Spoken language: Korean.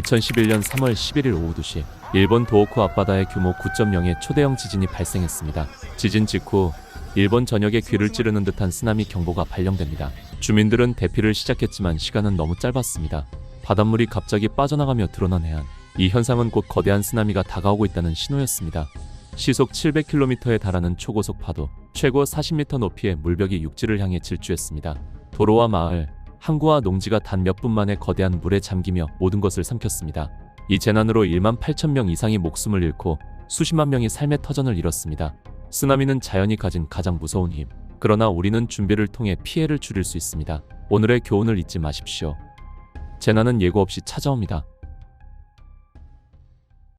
2011년 3월 11일 오후 2시 일본 도호쿠 앞바다에 규모 9.0의 초대형 지진이 발생했습니다. 지진 직후 일본 전역에 귀를 찌르는 듯한 쓰나미 경보가 발령됩니다. 주민들은 대피를 시작했지만 시간은 너무 짧았습니다. 바닷물이 갑자기 빠져나가며 드러난 해안. 이 현상은 곧 거대한 쓰나미가 다가오고 있다는 신호였습니다. 시속 700km에 달하는 초고속 파도, 최고 40m 높이의 물벽이 육지를 향해 질주했습니다. 도로와 마을, 항구와 농지가 단 몇 분 만에 거대한 물에 잠기며 모든 것을 삼켰습니다. 이 재난으로 1만 8천 명 이상이 목숨을 잃고 수십만 명이 삶의 터전을 잃었습니다. 쓰나미는 자연이 가진 가장 무서운 힘. 그러나 우리는 준비를 통해 피해를 줄일 수 있습니다. 오늘의 교훈을 잊지 마십시오. 재난은 예고 없이 찾아옵니다.